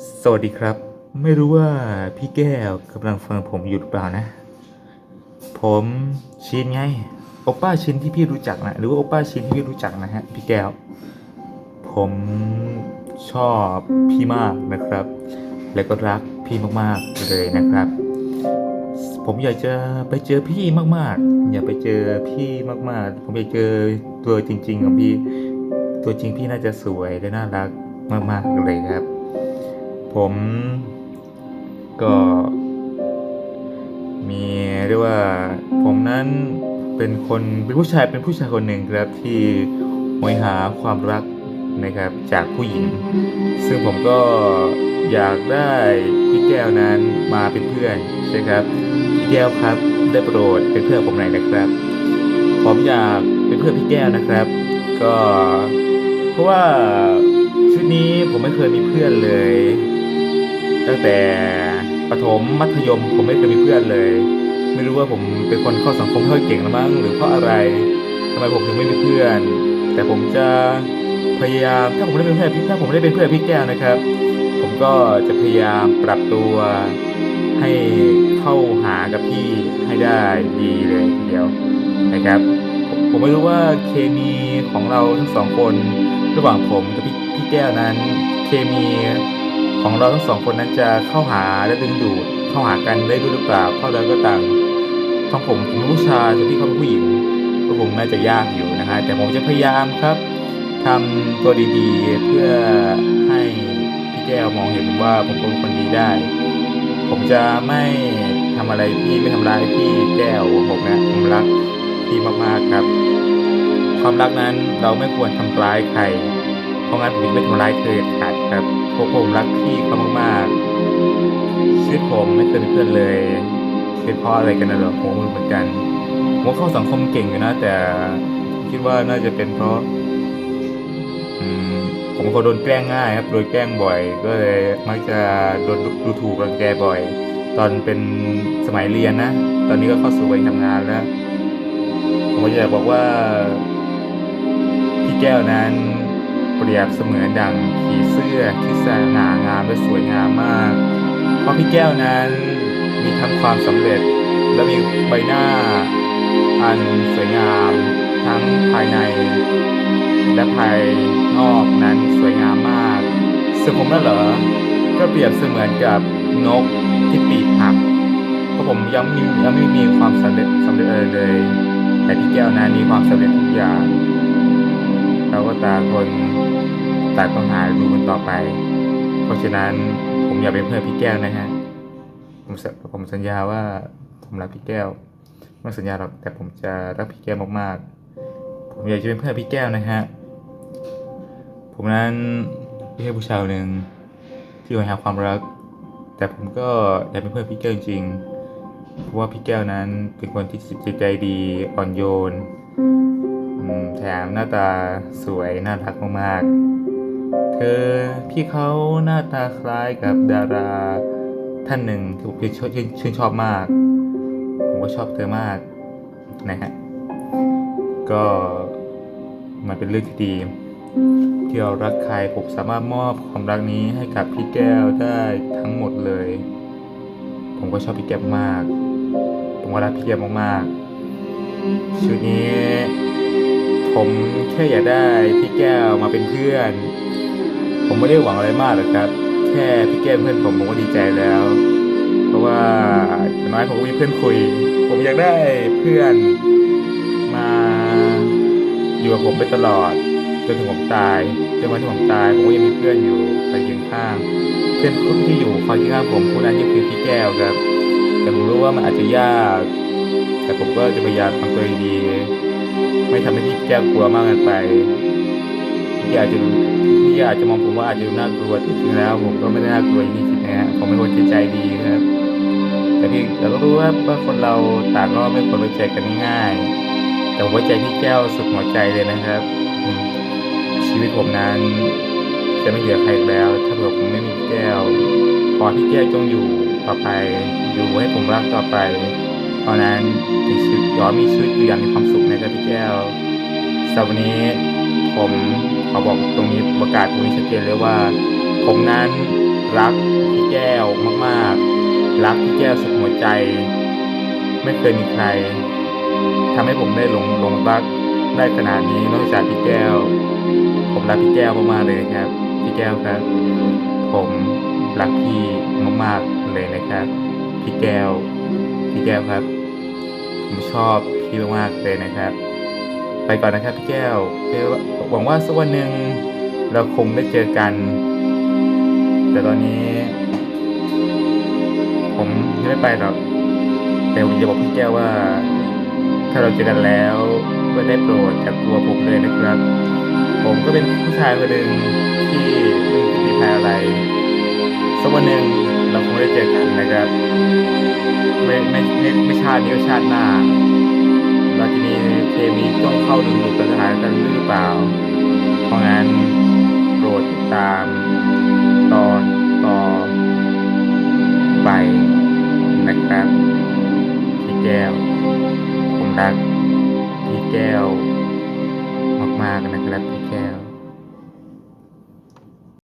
สวัสดีครับ ไม่รู้ว่าพี่แก้วกำลังฟังผมอยู่หรือเปล่านะ ผมชินไงโอป้าชินที่พี่รู้จักนะหรือว่าโอป้าชินที่พี่รู้จักนะฮะพี่แก้ว ผมชอบพี่มากนะครับ และก็รักพี่มากๆเลยนะครับ ผมอยากจะไปเจอพี่มากๆ อยากไปเจอพี่มากๆ ผมอยากเจอตัวจริง ๆ ของพี่ ตัวจริงพี่น่าจะสวยและน่ารักมากๆเลยครับ ผมก็มีเรียกว่าผมนั้นเป็นคนเป็นผู้ชายเป็นผู้ชายคนหนึ่งครับที่หอยหาความรักนะครับจากผู้หญิง ซึ่งผมก็อยากได้พี่แก้วนั้นมาเป็นเพื่อนใช่ครับพี่แก้วครับได้โปรดเป็นเพื่อนผมหน่อยนะครับ ผมอยากเป็นเพื่อนพี่แก้วนะครับ ก็เพราะว่าชุดนี้ผมไม่เคยมีเพื่อนเลย ตั้งแต่ประถมมัธยมผมไม่เคยมีเพื่อนเลย ไม่รู้ว่าผมเป็นคนเข้าสังคมไม่ค่อยเก่งหรือมั้งหรือเพราะอะไรทำไมผมถึงไม่มีเพื่อน แต่ผมจะพยายามถ้าผมได้เป็นเพื่อนพี่ถ้าผมได้เป็นเพื่อนพี่แก้วนะครับ ผมก็จะพยายามปรับตัวให้เข้าหากับพี่ให้ได้ดีเลยทีเดียวนะครับผมผมไม่รู้ว่าเคมีของเราทั้งสองคน ระหว่างผมกับพี่พี่แก้วนั้น เคมี ของเราทั้งสองคนนั้นจะเข้าหาและดึงดูดเข้าหากันได้ด้วยหรือเปล่าเพราะเราก็ต่างทั้งผมผมผู้ชายแต่พี่เขาเป็นผู้หญิงก็คงน่าจะยากอยู่นะฮะแต่ผมจะพยายามครับทำตัวดีๆ เพื่อให้พี่แก้วมองเห็นว่าผมเป็นคนดีได้ ผมจะไม่ทำอะไรพี่ไม่ทำร้ายพี่แก้วผมนะผมรักพี่มากๆครับ ความรักนั้นเราไม่ควรทำร้ายใคร เพราะงั้นผมจะไม่ทำร้ายเธอเด็ดขาดครับเพราะผมรักพี่เขามากๆชีวิตผมไม่เคยมีเพื่อนเลยเป็นเพราะอะไรกันนะหรอผมเหมือนกันผมเข้าสังคมเก่งอยู่นะ แต่คิดว่าน่าจะเป็นเพราะผมเป็โดนแกล้งง่ายครับโดนแกล้งบ่อย ก็เลยมักจะโดนดูถูกรังแกบ่อย ตอนเป็นสมัยเรียนนะ ตอนนี้ก็เข้าสู่วัยทำงานแล้วผมก็จะบอกว่า พี่แก้วนั้น เปรียบเสมือนดังผีเสื้อที่สง่างามและสวยงามมาก เพราะพี่แก้วนั้นมีทั้งความสำเร็จ และมีใบหน้า อันสวยงามทั้งภายใน และภายนอกนั้นสวยงามมากส่วนผมนั่นเหรอ ก็เปรียบเสมือนกับนกที่ปีกหักเพราะผมยังมียังไม่มีความสำเร็จสำเร็จอะไรเลย แต่พี่แก้วนั้นมีความสำเร็จทุกอย่าง เราก็ตาคนต่ต้องหาดูมันต่อไป เพราะฉะนั้นผมอยากเป็นเพื่อนพี่แก้วนะฮะผมผมสัญญาว่าผมรักพี่แก้วไม่สัญญาหรอกแต่ผมจะรักพี่แก้วมากๆ ผมอยากจะเป็นเพื่อนพี่แก้วนะฮะผมนั้นไม่ใช่ผู้ชายหนึ่งที่หาความรัก แต่ผมก็อยากเป็นเพื่อนพี่แก้วจริงๆเพราะว่าพี่แก้วนั้นเป็นคนที่จิตใจดีอ่อนโยน แถมหน้าตาสวยน่ารักมากๆ เธอพี่เขาหน้าตาคล้ายกับดาราท่านหนึ่งที่ผมชื่นชชชอบมาก ผมก็ชอบเธอมากนะฮะ ก็มันเป็นเรื่องที่ดี ที่เรารักใครผมสามารถมอบความรักนี้ให้กับพี่แก้วได้ทั้งหมดเลย ผมก็ชอบพี่แก้วมาก ผมก็รักพี่แก้วมากๆชุดนี้ ผมแค่อยากได้พี่แก้วมาเป็นเพื่อน ผมไม่ได้หวังอะไรมากหรอกครับ แค่พี่แก้วเป็นเพื่อนผมผมก็ดีใจแล้ว เพราะว่าอย่างน้อยผมก็มีเพื่อนคุย ผมอยากได้เพื่อนมาอยู่กับผมไปตลอดจนถึงผมตายจนวันที่ผมตายผมก็ยังมีเพื่อนอยู่คอยยืนข้าง เพื่อนคนที่อยู่คอยยืนข้างผมผู้นั้นก็คือพี่แก้วครับ แต่ผมรู้ว่ามันอาจจะยาก แต่ผมก็จะพยายามทำตัวดี ไม่ทำให้พี่แก้วกลัวมากเกินไปพี่อาจจะพี่อาจจะมองผมว่าอาจจะน่ากลัวแต่จริงๆแล้ว ผมก็ไม่ได้น่ากลัวอย่างที่คิดนะฮะผมเป็นคนจิตใจดีครับแต่พี่เราก็รู้ว่าว่าคนเราต่างก็ไม่ควรไว้ใจกันง่ายๆแต่ผมไว้ใจพี่แก้วสุดหัวใจเลยนะครับ ชีวิตผมนั้น จะไม่เหลือใครแล้ว ถ้าเผื่อผมไม่มีแก้วขอพี่แก้วจงอยู่ต่อไป อยู่ให้ผมรักต่อไป เพราะนั้นมีชีวิตขอให้มีชีวิตอยู่อย่างมีความสุข ครับพี่แก้วสำหรับวันนี้ผมขอบอกตรงนี้ประกาศตรงนี้ชัดเจนเลยว่า ผมนั้นรักพี่แก้วมากๆ รักพี่แก้วสุดหัวใจ ไม่เคยมีใครทำให้ผมได้หลงหลงรักได้ขนาดนี้นอกจากพี่แก้ว ผมรักพี่แก้วมากๆเลยนะครับ พี่แก้วครับ ผมรักพี่มากๆเลยนะครับ พี่แก้ว พี่แก้วครับ ผมชอบ พี่มากๆเลยนะครับ ไปก่อนนะครับพี่แก้วหวังว่าสักวันหนึ่งเราคงได้เจอกัน แต่ตอนนี้ ผมยังไม่ไปหรอกแต่ผมจะบอกพี่แก้วว่า ถ้าเราเจอกันแล้วก็ได้โปรดจากตัวผมเลยนะครับ ผมก็เป็นผู้ชายคนหนึ่งที่ไม่มีภัยอะไรสักวันหนึ่งเราคงได้เจอกันนะครับ ไม่ไม่ไม่ไม่ชาตินี้ก็ชาติหน้า เราจะมีเคมีต้องเข้าดึงดูดกันสถานกันหรือเปล่า เพราะงั้นโปรดติดตามตอนต่อไปนะครับพี่แก้วผมรักพี่แก้ว มากๆนะครับพี่แก้ว